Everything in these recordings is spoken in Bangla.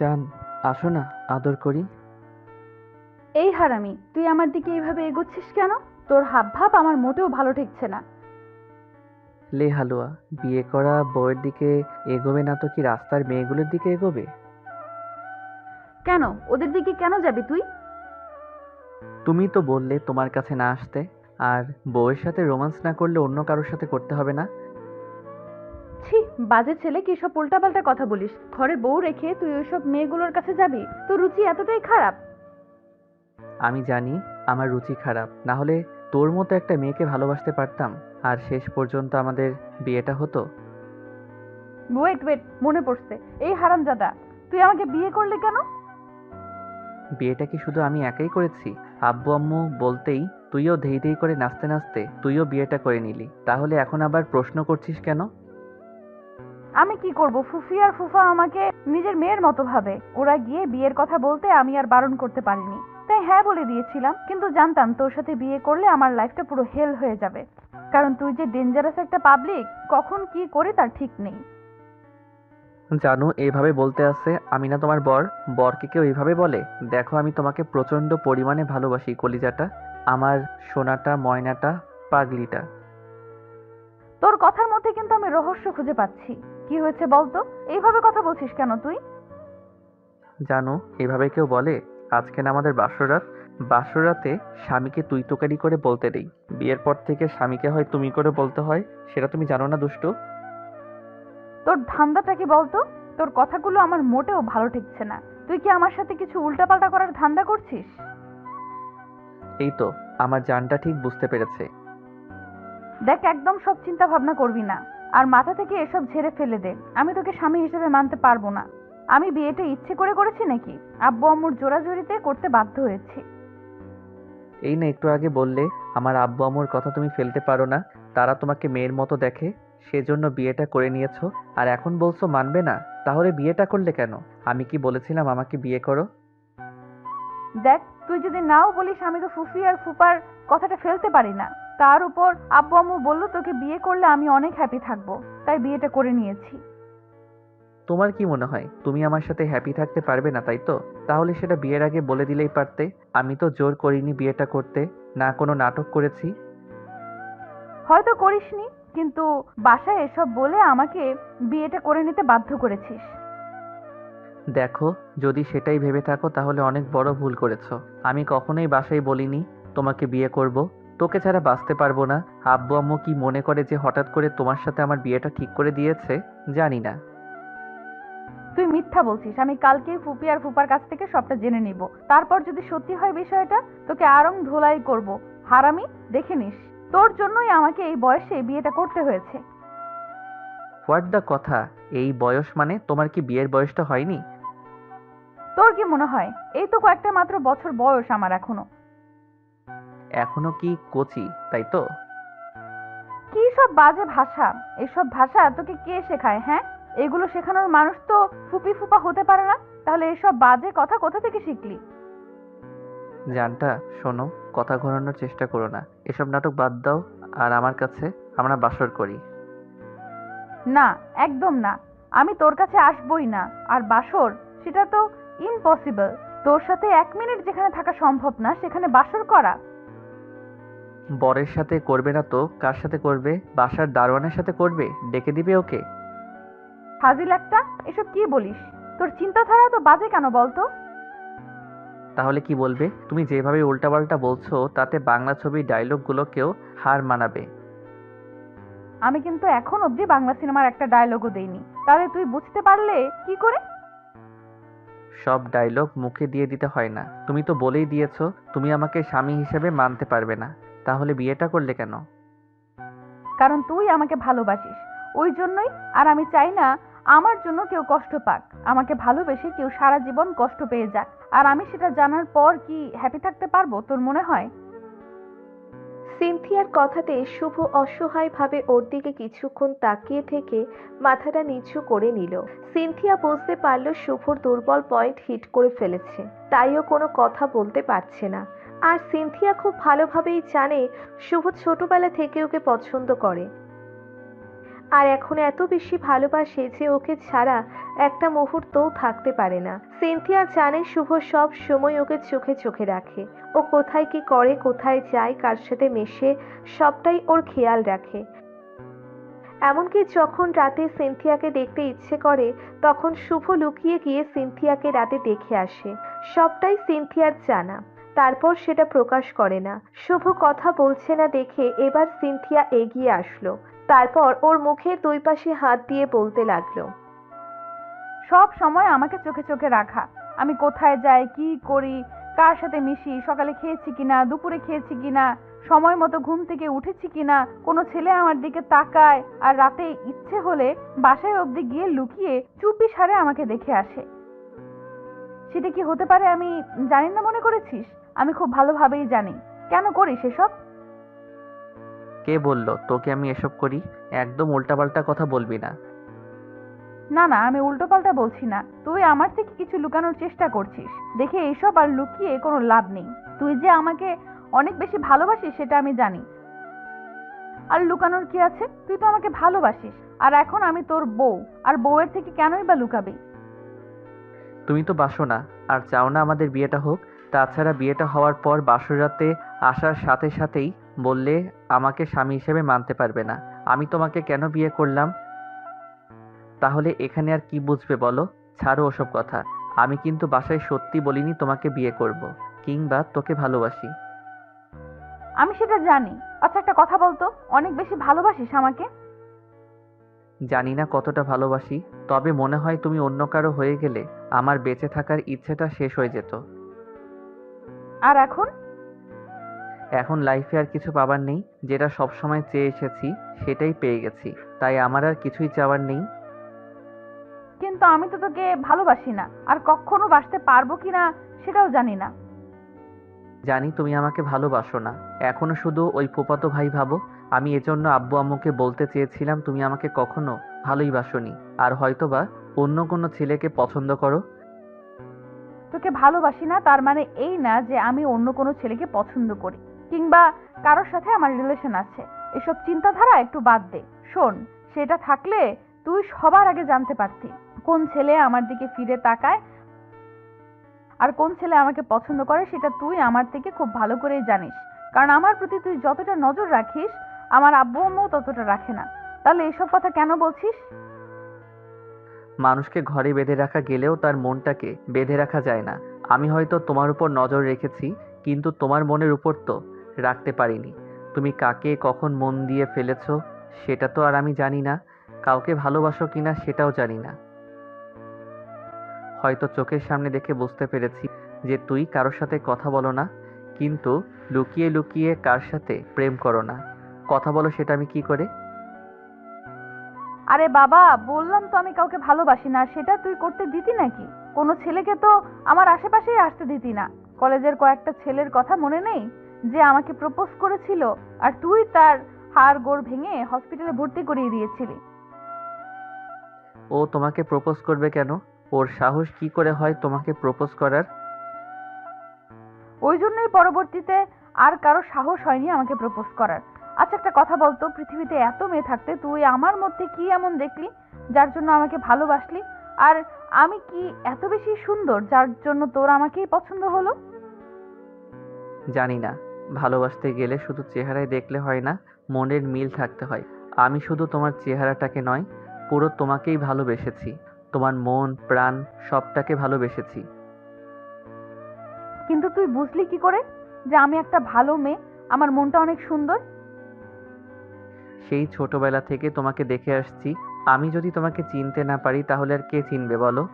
জান আসো না আদর করি। এই হারামি তুই আমার দিকে এইভাবে এগোচ্ছিস কেন? তোর হাব ভাব আমার মোটেও ভালো ঠেকছে না। লে হালুয়া বিয়ে করা বউয়ের দিকে এগোবে না তো কি রাস্তার মেয়েগুলোর দিকে এগোবে? কেন? ওদের দিকে কেন যাবি তুই? তুমি তো বললে তোমার কাছে না আসতে আর বউয়ের সাথে রোমান্স না করলে অন্য কারোর সাথে করতে হবে না? ছি বাজে ছেলে কি সব উল্টাপাল্টা কথা বলিস? ঘরে বউ রেখে তুই ওইসব মেয়েগুলোর কাছে যাবি? তোর রুচি এতটাই খারাপ। আমি জানি আমার রুচি খারাপ। না হলে তোর মতো একটা মেয়েকে ভালোবাসতে পারতাম। আর শেষ পর্যন্ত আমাদের বিয়েটা হতো। ওয়েট ওয়েট মনে পড়ছে। এই হারামজাদা তুই আমাকে বিয়ে করলে কেন? বিয়েটা কি শুধু আমি একাই করেছি? আব্বু আম্মু বলতেই তুইও ধেই ধেই করে নাচতে নাচতে তুইও বিয়েটা করে নিলি। তাহলে এখন আবার প্রশ্ন করছিস কেন? আমি কি করব? ফুফি আর ফুফা আমাকে নিজের মেয়ের মতো ভাবে। ওরা গিয়ে বিয়ের কথা বলতে আমি আর বারণ করতে পারিনি। তাই হ্যাঁ বলে দিয়েছিলাম কিন্তু জানতাম তোর সাথে বিয়ে করলে আমার লাইফটা পুরো হেল হয়ে যাবে। কারণ তুই যে ডেঞ্জারাস একটা পাবলিক কখন কি করে তার ঠিক নেই। জানো এইভাবে বলতে আছে আমি না তোমার বর। বরকে কেউ এইভাবে বলে? দেখো আমি তোমাকে প্রচণ্ড পরিমাণে ভালোবাসি কলিজাটা। আমার সোনাটা ময়নাটা পাগলিটা। তোর কথার মধ্যে কিন্তু আমি রহস্য খুঁজে পাচ্ছি। কি হয়েছে বলতো? এইভাবে কথা বলছিস কেন তুই? জানো এভাবে কেউ বলে আজকে না আমাদের বাসরাত বাসরাতে স্বামীকে তুই তোকারি করে বলতে নেই বিয়ের পর থেকে স্বামীকে হয় তুমি করে বলতে হয় সেটা তুমি জানো না দুষ্টু? তোর ধান্দাটা কি বলতো? তোর কথাগুলো আমার মোটেও ভালো ঠেকছে না। তুই কি আমার সাথে কিছু উল্টাপাল্টা করার ধান্দা করছিস? এই তো আমার জানটা ঠিক বুঝতে পেরেছে। দেখ একদম সব চিন্তা ভাবনা করবি না। আর মাথা থেকে এসব ঝেড়ে ফেলে দে। আমি তোকে স্বামী হিসেবে মানতে পারব না। আমি বিয়েটা ইচ্ছে করে করেছি নাকি? আব্বু আম্মুর জোরাজোরিতে করতে বাধ্য হয়েছি। এই না একটু আগে বললে আমার আব্বু আম্মুর কথা তুমি ফেলতে পারো না। তারা তোমাকে মেয়ের মতো দেখে সেজন্য বিয়েটা করে নিয়েছো। আর এখন বলছো মানবে না তাহলে বিয়েটা করলে কেন? আমি কি বলেছিলাম আমাকে বিয়ে করো? দেখ তুই যদি নাও বলিস আমি তো ফুফি আর ফুপার কথাটা ফেলতে পারি না। তার উপর আব্বু আম্মু বলল তোকে বিয়ে করলে আমি অনেক হ্যাপি থাকব তাই বিয়েটা করে নিয়েছি। তোমার কি মনে হয়? তুমি আমার সাথে হ্যাপি থাকতে পারবে না তাই তো? তাহলে সেটা বিয়ের আগে বলে দিলেই পারতে। আমি তো জোর করিনি বিয়েটা করতে না কোনো নাটক করেছি। হয়তো করিসনি কিন্তু বাসায় এসব বলে আমাকে বিয়েটা করে নিতে বাধ্য করেছিস। দেখো যদি সেটাই ভেবে থাকো তাহলে অনেক বড় ভুল করেছ। আমি কখনোই বাসায় বলিনি তোমাকে বিয়ে করব। তোকে ছাড়া বাঁচতে পারব না। আব্বু আম্মু কি মনে করে যে হঠাৎ করে তোমার সাথে আমার বিয়েটা ঠিক করে দিয়েছে? জানি না। তুই মিথ্যা বলছিস। আমি কালকেই ফুপি আর ফুপার কাছ থেকে সবটা জেনে নিব। তারপর যদি সত্যি হয় বিষয়টা তোকে আরং ধোলাই করব। হারামি দেখে নিস। তোর জন্যই আমাকে এই বয়সে বিয়েটা করতে হয়েছে। হোয়াট দ্য কথা? এই বয়স মানে তোমার কি বিয়ের বয়সটা হয়নি? তোর কি মনে হয়? এই তো কয়েকটা মাত্র বছর বয়স আমার এখনও। এখনও কি কচি তাই তো? কি সব বাজে ভাষা? এসব ভাষা তোকে কে শেখায় হ্যাঁ? এগুলো শেখানোর মানুষ তো ফুপি ফুপা হতে পারে না। তাহলে এসব বাজে কথা কোথা থেকে শিখলি? জানটা শোনো কথা ঘোরানোর চেষ্টা করো না। এসব নাটক বাদ দাও আর আমার কাছে আমরা বাসর করি। না একদম না। আমি তোর কাছে আসবই না। আর বাসর সেটা তো ইম্পসিবল তোর সাথে এক মিনিট যেখানে থাকা সম্ভব না সেখানে বাসর করা। বরের সাথে করবে না তো? কার সাথে করবে? বাসার দারোয়ানের সাথে করবে? ডেকে দিবে ওকে। ফাজিল একটা এসব কি বলিস? তোর চিন্তাধারা তো বাজে কেন বলতো? তাহলে কি বলবে? তুমি যেভাবে উল্টাপাল্টা বলছো তাতে বাংলা ছবির ডায়লগগুলোকেও হার মানাবে। আমি কিন্তু এখন অবধি বাংলা সিনেমার একটা ডায়লগও দেইনি। তাহলে তুই বুঝতে পারলে কি করে? সব ডায়লগ মুখে দিয়ে দিতে হয় না। তুমি তো বলেই দিয়েছ তুমি আমাকে স্বামী হিসেবে মানতে পারবে না। তাহলে বিয়েটা করলে কেন? কারণ তুই আমাকে ভালোবাসিস। ওই জন্যই আর আমি চাই না আমার জন্য কেউ কষ্ট পাক। আমাকে ভালোবেসে কেউ সারা জীবন কষ্ট পেয়ে যাক। আর আমি সেটা জানার পর কি হ্যাপি থাকতে পারব তোর মনে হয়? সিনথিয়ার কথাতে শুভ অসহায়ভাবে ওর দিকে কিছুক্ষণ তাকিয়ে থেকে মাথাটা নিচু করে নিল। সিনথিয়া বুঝতে পারল শুভর দুর্বল পয়েন্ট হিট করে ফেলেছে। তাইও কোনো কথা বলতে পারছে না। আর সিনথিয়া খুব ভালোভাবেই জানে শুভ ছোটবেলা থেকে ওকে পছন্দ করে। আর এখন এত বেশি ভালোবাসে যে ওকে ছাড়া একটা মুহূর্তও থাকতে পারে না। সিনথিয়া জানে শুভ সব সময় ওকে চোখে চোখে রাখে। ও কোথায় কি করে, কোথায় যায়, কার সাথে মেশে, সবটাই ওর খেয়াল রাখে। এমনকি যখন রাতে সিনথিয়াকে দেখতে ইচ্ছে করে, তখন শুভ লুকিয়ে গিয়ে সিনথিয়াকে রাতে দেখে আসে। সবটাই সিনথিয়ার জানা। তারপর সেটা প্রকাশ করে না। শুভ কথা বলছে না দেখে এবার সিনথিয়া এগিয়ে আসলো। তারপর ওর মুখের দুই পাশে হাত দিয়ে বলতে লাগল, সব সময় আমাকে চোখে চোখে রাখা। আমি কোথায় যাই, কি করি, কার সাথে মিশি, সকালে খেয়েছি কিনা, দুপুরে খেয়েছি কিনা, সময় মতো ঘুম থেকে উঠেছি কিনা, কোনো ছেলে আমার দিকে তাকায় আর রাতে ইচ্ছে হলে বাসায় অবধি গিয়ে লুকিয়ে চুপি সারে আমাকে দেখে আসে। সেটা কি হতে পারে আমি জানি না মনে করেছিস? আমি খুব ভালোভাবেই জানি। কেন করিস এসব? কে বলল তোকে আমি এসব করি? একদম উল্টাপাল্টা কথা বলবি না। না না আমি উল্টোপাল্টা বলছি না। তুই আমার থেকে কিছু লুকানোর চেষ্টা করছিস। দেখে এসব আর লুকিয়ে কোনো লাভ নেই। তুই যে আমাকে অনেক বেশি ভালোবাসিস সেটা আমি জানি। আর লুকানোর কি আছে? তুই তো আমাকে ভালোবাসিস। আর এখন আমি তোর বউ। আর বউয়ের থেকে কেনই বা লুকাবি? তুমি তো বাসো না। আর চাও না আমাদের বিয়েটা হোক। তাছাড়া বিয়েটা হওয়ার পর বাসরাতে আসার সাথে সাথেই বললে আমাকে স্বামী হিসেবে মানতে পারবে না। আমি তোমাকে কেন বিয়ে করলাম? তাহলে এখানে আর কি বুঝবে বলো? ছাড়ো ওসব কথা। আমি কিন্তু বাসায় সত্যি বলিনি তোমাকে বিয়ে করব। কিংবা তোকে ভালোবাসি। আমি সেটা জানি। আচ্ছা একটা কথা বলতো? অনেক বেশি ভালোবাসিস আমাকে? জানি না কতটা ভালোবাসি তবে মনে হয় তুমি অন্য কারও হয়ে গেলে আমার বেঁচে থাকার ইচ্ছেটা শেষ হয়ে যেত। আর এখন? এখন লাইফে আর কিছু পাবার নেই যেটা সবসময় চেয়ে এসেছি সেটাই পেয়ে গেছি। তাই আমার আর কিছুই চাওয়ার নেই। কিন্তু আমি তো তোকে ভালোবাসি না আর কখনো বাসতে পারব কিনা সেটাও জানি না। জানি তুমি আমাকে ভালোবাসো না। এখনও শুধু ওই ফুপাতো ভাই ভাবো আমি এজন্য আব্বু আম্মুকে বলতে চেয়েছিলাম তুমি আমাকে কখনো ভালোই বাসনি। আর হয়তোবা অন্য কোনো ছেলেকে পছন্দ করো তোকে ভালোবাসি না, তার মানে এই না যে আমি অন্য কোনো ছেলেকে পছন্দ করি। কিংবা কারোর সাথে আমার রিলেশন আছে। এসব চিন্তাধারা একটু বাদ দে। শোন, সেটা থাকলে তুই সবার আগে জানতে পারতি কোন ছেলে আমার দিকে ফিরে তাকায় আর কোন ছেলে আমাকে পছন্দ করে, সেটা তুই আমার থেকে খুব ভালো করেই জানিস। কারণ আমার প্রতি তুই যতটা নজর রাখিস, আমার আব্বু আম্মুও ততটা রাখে না। তাহলে এসব কথা কেন বলছিস? মানুষকে ঘরে বেঁধে রাখা গেলেও তার মনটাকে বেঁধে রাখা যায় না। আমি হয়তো তোমার উপর নজর রেখেছি, কিন্তু তোমার মনের উপর তো রাখতে পারিনি। তুমি কাকে কখন মন দিয়ে ফেলেছ, সেটা তো আর আমি জানি না। কাউকে ভালোবাসো কিনা সেটাও জানি না। হয়তো চোখের সামনে দেখে বুঝতে পেরেছি যে তুই কারোর সাথে কথা বলো না, কিন্তু লুকিয়ে লুকিয়ে কার সাথে প্রেম করো না। কথা বলো সেটা আমি কি করে? আরে বাবা বললাম তো আমি কাউকে ভালোবাসি না সেটা তুই করতে দিতি নাকি? কোনো ছেলেকে তো আমার আশেপাশেই আসতে দিতি না। কলেজের কয়েকটা ছেলের কথা মনে নেই? যে আমাকে প্রপোজ করেছিল আর তুই তার হাড় গোড় ভেঙে হসপিটালে ভর্তি করিয়ে দিয়েছিলি। ও তোমাকে প্রপোজ করবে কেন? ওর সাহস কি করে হয় তোমাকে প্রপোজ করার? ওই জন্যই পরবর্তীতে আর কারও সাহস হয়নি আমাকে প্রপোজ করার। আচ্ছা একটা কথা বলতো পৃথিবীতে এত মেয়ে থাকতে তুই আমার মধ্যে কি এমন দেখলি যার জন্য আমাকে ভালোবাসলি? আর আমি কি এত বেশি সুন্দর যার জন্য তোর আমাকেই পছন্দ হলো? জানি না। ভালোবাসতে গেলে শুধু চেহারায় দেখলে হয় না মনের মিল থাকতে হয়। আমি শুধু তোমার চেহারাটাকে নয় পুরো তোমাকেই ভালোবেসেছি। তোমার মন প্রাণ সবটাকে ভালোবেসেছি। কিন্তু তুই বুঝলি কি করে যে আমি একটা ভালো মেয়ে আমার মনটা অনেক সুন্দর? সেই ছোটবেলা থেকে তোমাকে দেখে আসছি। আমি যদি তোমাকে চিনতে না পারি তাহলে আর কে চিনবে বলো?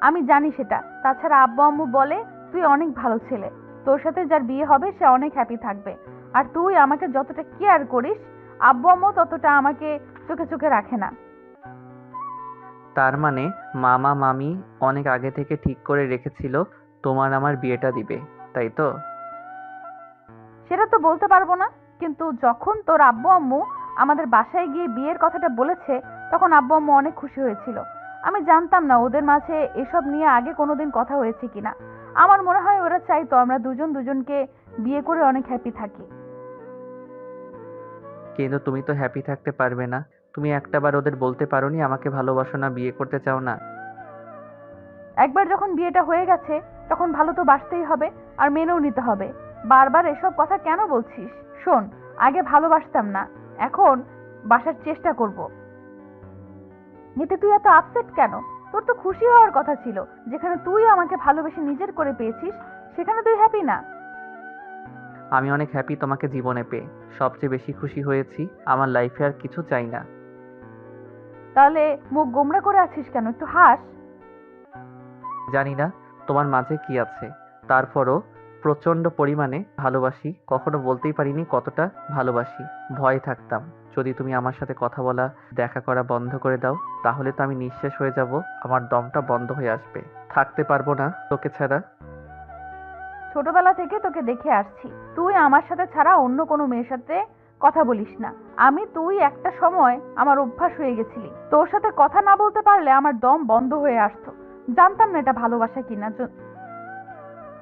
আমি জানি সেটা। তাছাড়া আব্বু আম্মু বলে তুই অনেক ভালো ছেলে। তোর সাথে যার বিয়ে হবে সে অনেক হ্যাপি থাকবে। আর তুই আমাকে যতটা কেয়ার করিস আব্বু আম্মু ততটা আমাকে চোখে চোখে রাখে না। তার মানে মামা মামি অনেক আগে থেকে ঠিক করে রেখেছিল তোমার আমার বিয়েটা দিবে তাই তো? সেটা তো বলতে পারব না। কিন্তু যখন তোর আব্বু আম্মু আমাদের বাসায় গিয়ে বিয়ের কথাটা বলেছে তখন আব্বু আম্মু অনেক খুশি হয়েছিল। আমি জানতাম না ওদের মাঝে এসব নিয়ে আগে কোনোদিন কথা হয়েছে কিনা। আমার মনে হয় ওরা চাইতো আমরা দুজন দুজনকে বিয়ে করে অনেক হ্যাপি থাকি। কিন্তু তুমি তো হ্যাপি থাকতে পারবে না। তুমি একটাবার ওদের বলতে পারোনি আমাকে ভালোবাসো না বিয়ে করতে চাও না। একবার যখন বিয়েটা হয়ে গেছে তখন ভালো তো বাসতেই হবে আর মেনেও নিতে হবে। বারবার এসব কথা কেন বলছিস? শোন আগে ভালোবাসতাম না এখন বাসার চেষ্টা করব। এতে তুই এত আপসেট কেন? তোর তো খুশি হওয়ার কথা ছিল যেখানে তুই আমাকে ভালোবেসে নিজের করে পেয়েছিস সেখানে তুই হ্যাপি না। আমি অনেক হ্যাপি তোমাকে জীবনে পেয়ে সবচেয়ে বেশি খুশি হয়েছি আমার লাইফে আর কিছু চাই না। তাহলে মুখ গোমরা করে আছিস কেন একটু হাস। জানি না তোমার মাঝে কি আছে তারপরও প্রচণ্ড পরিমাণে ভালোবাসি, কখনো বলতেই পারিনি কতটা ভালোবাসি। ভয় থাকতাম। যদি তুমি আমার সাথে কথা বলা, দেখা করা বন্ধ করে দাও, তাহলে তো আমি নিঃশেষ হয়ে যাব, আমার দমটা বন্ধ হয়ে আসবে। থাকতে পারব না তোকে ছাড়া। ছোটবেলা থেকে তোকে দেখে আসছি। তুই আমার সাথে ছাড়া অন্য কোনো মেয়ের সাথে কথা বলিস না। আমি তুই একটা সময় আমার অভ্যাস হয়ে গেছিলি। তোর সাথে কথা না বলতে পারলে আমার দম বন্ধ হয়ে আসতো। জানতাম না এটা ভালোবাসা কিনা।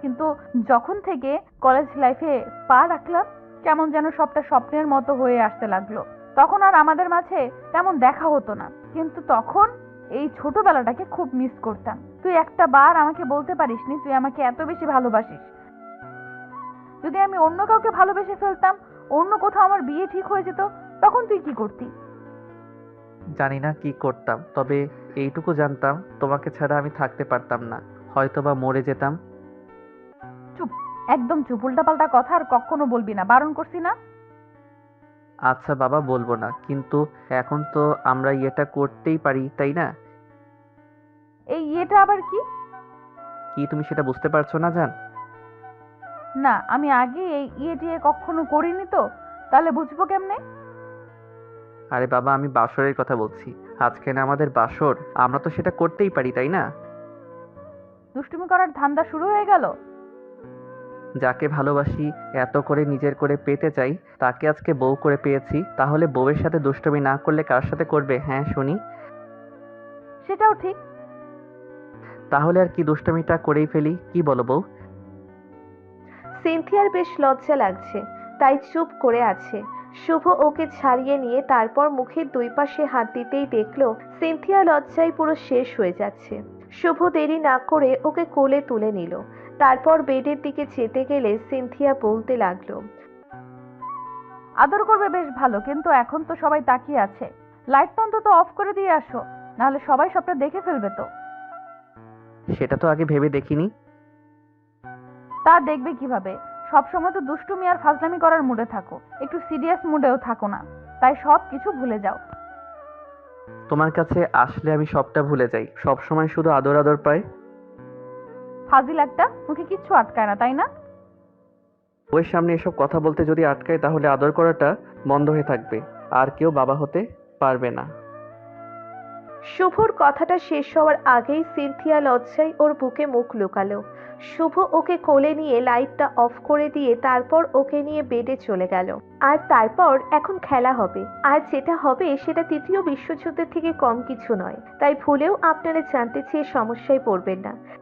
কিন্তু যখন থেকে কলেজ লাইফে পা রাখলাম, কেমন যেন সবটা স্বপ্নের মতো হয়ে আসতে লাগল। তখন আর আমাদের মাঝে তেমন দেখা হতো না। কিন্তু তখন এই ছোটবেলাটাকে খুব মিস করতাম। তুই একটা বার আমাকে বলতে পারিসনি, তুই আমাকে এত বেশি ভালোবাসিস। যদি আমি অন্য কাউকে ভালোবেসে ফেলতাম, অন্য কোথাও আমার বিয়ে ঠিক হয়ে যেত, তখন তুই কি করতি? জানি না কি করতাম, তবে এইটুকু জানতাম, তোমাকে ছাড়া আমি থাকতে পারতাম না। হয়তোবা মরে যেতাম একদম চুপ উল্টাপাল্টা কথা আর কখনো বলবি না বারণ করছি না? আচ্ছা বাবা বলব না কিন্তু এখন তো আমরা ইয়েটা করতেই পারি তাই না? এই ইয়েটা আবার কি? কি তুমি সেটা বুঝতে পারছ না জান? না আমি আগে এই ইয়ে টিয়ে কখনো করিনি তো তাহলে বুঝব কেমনে? আরে বাবা আমি বাসরের কথা বলছি আজকে না আমাদের বাসর আমরা তো সেটা করতেই পারি তাই না? দুষ্টুমি করার ধান্দা শুরু হয়ে গেল? যাকে ভালোবাসি এত করে নিজের করে পেতে চাই তাকে আজকে বউ করে পেয়েছি তাহলে বউয়ের সাথে দুষ্টমি না করলে কার সাথে করবে হ্যাঁ শুনি? সেটাও ঠিক। তাহলে আর কি দুষ্টমিটা করেই ফেলি কি বলো বউ? সিনথিয়ার বেশ লজ্জা লাগছে তাই চুপ করে আছে। শুভ ওকে ছাড়িয়ে নিয়ে তারপর মুখের দুই পাশে হাত দিতেই দেখল সিনথিয়া লজ্জায় পুরো শেষ হয়ে যাচ্ছে। শুভ দেরি না করে ওকে কোলে তুলে নিল। তারপর বেডের দিকে যেতে গেলে সিনথিয়া বলতে লাগল আদর করবে বেশ ভালো কিন্তু এখন তো সবাই তাকিয়ে আছে। লাইটটা অন্তত অফ করে দিয়ে আসো নাহলে সবাই সবটা দেখে ফেলবে তো। সেটা তো আগে ভেবে দেখিনি। তা দেখবে কীভাবে? সবসময় তো দুষ্টুমি আর ফাজলামি করার মুডে থাকো। একটু সিরিয়াস মুডেও থাকো না। তাই সব কিছু ভুলে যাও। তোমার কাছে আসলে আমি সবটা ভুলে যাই। সব সময় শুধু আদর আদর পাই ফাজিল একটা মুখে কিচ্ছু আটকায় না তাই না? ওর সামনে এসব কথা বলতে যদি আটকায় তাহলে আদর করাটা বন্ধ হয়ে থাকবে। আর কেউ বাবা হতে পারবে না। শুভর কথাটা শেষ হওয়ার আগেই সিনথিয়া লজ্জায় ওর বুকে মুখ লুকালো। শুভ ওকে কোলে নিয়ে লাইটটা অফ করে দিয়ে তারপর ওকে নিয়ে বেডে চলে গেল। আর তারপর এখন খেলা হবে। আর যেটা হবে সেটা তৃতীয় বিশ্বযুদ্ধের থেকে কম কিছু নয়। তাই ভুলেও আপনারা জানতে চেয়ে সমস্যায় পড়বেন না।